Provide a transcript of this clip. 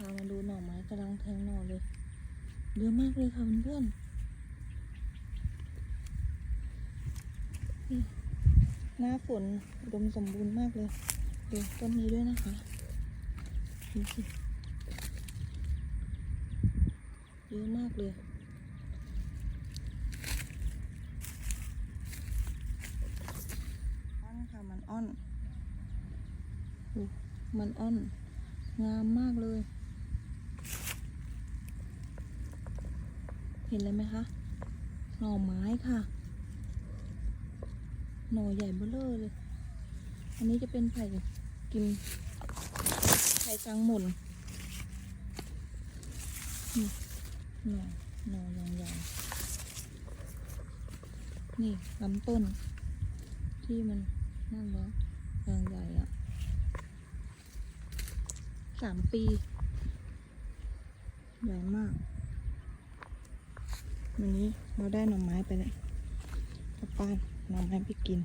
มาดูหน่อไม้กำลังแทงหน่อเลยเยอะมากเลยค่ะเพื่อนๆนี่หน้าฝนอุดมสมบูรณ์มากเลยดูต้นนี้ด้วยนะคะดูสิเยอะมากเลยอ้อนค่ะมันอ้อนมันอ้อนงามมากเลย เห็นเลยไหมคะ หน่อไม้ค่ะ หน่อใหญ่เบ้อเร่อเลย อันนี้จะเป็นไผ่กินไผ่จังหมุนหน่อหน่ออย่างใหญ่ นี่ลำต้น ที่มันนั่นแล้วอย่างใหญ่อะสามปี ใหญ่มาก วันนี้เราได้หน่อไม้ไปแลยกลับบ้านหน่อไม้ไปกิน